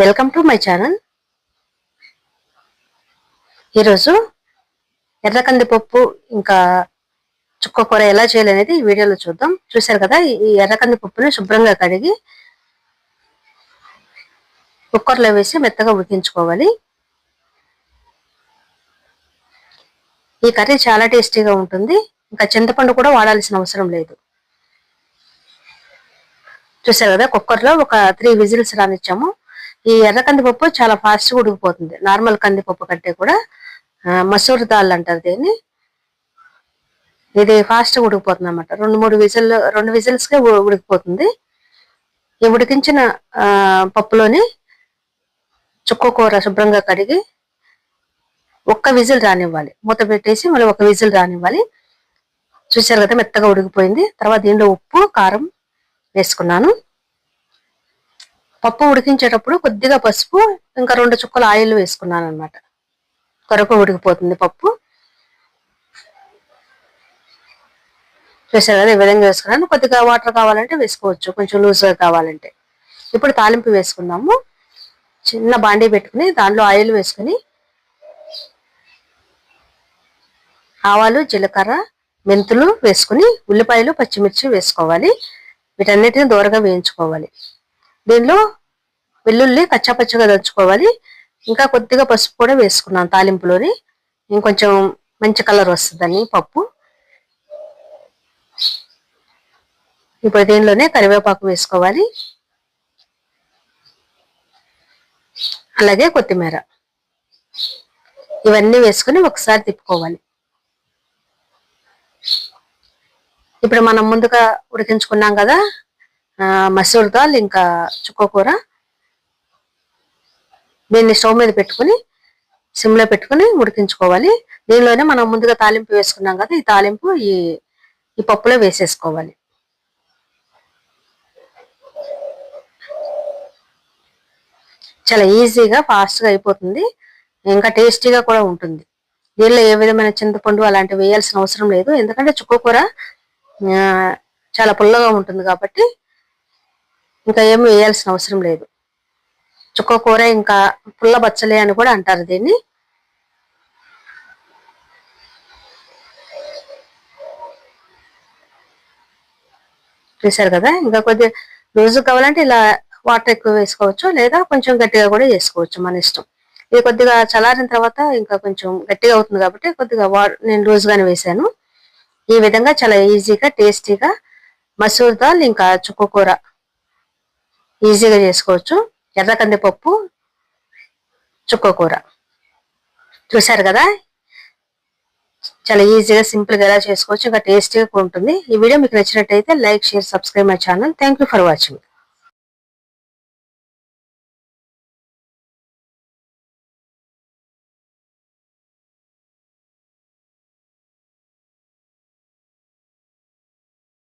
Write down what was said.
Welcome to my channel ఈరోజు ఎర్ర కందిపప్పు ఇంకా చుక్క కూర ఎలా చేయాలనేది ఈ వీడియోలో చూద్దాం. చూశారు కదా ఈ ఎర్ర కందిపప్పుని శుభ్రంగా కడిగి కుక్కర్లో వేసి మెత్తగా ఉడికించుకోవాలి. ఈ కర్రీ చాలా టేస్టీగా ఉంటుంది. ఇంకా చింతపండు కూడా వాడాల్సిన అవసరం లేదు. చూసారు కదా కుక్కర్లో ఒక త్రీ విజిల్స్ రానిచ్చాము. ఈ ఎర్ర కందిపప్పు చాలా ఫాస్ట్గా ఉడికిపోతుంది. నార్మల్ కందిపప్పు కంటే కూడా మసూర్ దాల్ అంటారు దీన్ని. ఇది ఫాస్ట్గా ఉడికిపోతుంది అనమాట రెండు మూడు విజిల్ రెండు విజిల్స్కే ఉడికిపోతుంది. ఈ ఉడికించిన పప్పులోని చుక్క కూర శుభ్రంగా కడిగి ఒక్క విజిల్ రానివ్వాలి. మూత పెట్టేసి మళ్ళీ ఒక విజిల్ రానివ్వాలి. చూసారు కదా మెత్తగా ఉడికిపోయింది. తర్వాత దీనిలో ఉప్పు కారం వేసుకున్నాను. పప్పు ఉడికించేటప్పుడు కొద్దిగా పసుపు ఇంకా రెండు చుక్కలు ఆయిల్ వేసుకున్నాను అనమాట త్వరకు ఉడికిపోతుంది పప్పు. చూసారు కదా ఈ విధంగా వేసుకున్నాను. కొద్దిగా వాటర్ కావాలంటే వేసుకోవచ్చు కొంచెం లూజ్గా కావాలంటే. ఇప్పుడు తాలింపు వేసుకున్నాము చిన్న బాండీ పెట్టుకుని దాంట్లో ఆయిల్ వేసుకుని ఆవాలు జీలకర్ర మెంతులు వేసుకుని ఉల్లిపాయలు పచ్చిమిర్చి వేసుకోవాలి. వీటన్నిటిని దూరగా వేయించుకోవాలి. దీనిలో వెల్లుల్లి పచ్చపచ్చగా దంచుకోవాలి. ఇంకా కొద్దిగా పసుపు కూడా వేసుకున్నాను తాలింపులోని. ఇంకొంచెం మంచి కలర్ వస్తుందని పప్పు. ఇప్పుడు దీనిలోనే కరివేపాకు వేసుకోవాలి. అలాగే కొత్తిమీర. ఇవన్నీ వేసుకుని ఒకసారి తిప్పుకోవాలి. ఇప్పుడు మనం ముందుగా ఉడికించుకున్నాం కదా మసూర్ దాల్ ఇంకా చుక్క కూర. దీన్ని స్టవ్ మీద పెట్టుకుని సిమ్లో పెట్టుకుని ఉడికించుకోవాలి. దీనిలోనే మనం ముందుగా తాలింపు వేసుకున్నాం కదా ఈ తాలింపు ఈ ఈ పప్పులో వేసేసుకోవాలి. చాలా ఈజీగా ఫాస్ట్గా అయిపోతుంది. ఇంకా టేస్టీగా కూడా ఉంటుంది. దీనిలో ఏ విధమైన చింతపండు అలాంటివి వేయాల్సిన అవసరం లేదు. ఎందుకంటే చుక్క కూర చాలా పుల్లగా ఉంటుంది కాబట్టి ఇంకా ఏమి వేయాల్సిన అవసరం లేదు. చుక్క కూర ఇంకా పుల్ల బచ్చలే అని కూడా అంటారు దీన్ని. చూసారు కదా? ఇంకా కొద్దిగా లూజు కావాలంటే ఇలా వాటర్ ఎక్కువ వేసుకోవచ్చు లేదా కొంచెం గట్టిగా కూడా చేసుకోవచ్చు మన ఇష్టం. ఇది కొద్దిగా చల్లారిన తర్వాత ఇంకా కొంచెం గట్టిగా అవుతుంది కాబట్టి కొద్దిగా నేను లూజ్గానే వేసాను ఈ విధంగా చాలా ఈజీగా టేస్టీగా మసూర్ దాల్ ఇంకా చుక్క కూర ఈజీగా చేసుకోవచ్చు. ఎర్ర కందిపప్పు చుక్క కూర. చూసారు కదా? చాలా ఈజీగా సింపుల్గా ఎలా చేసుకోవచ్చు ఇంకా టేస్టీగా ఉంటుంది. ఈ వీడియో మీకు నచ్చినట్టయితే like share subscribe my channel. Thank for watching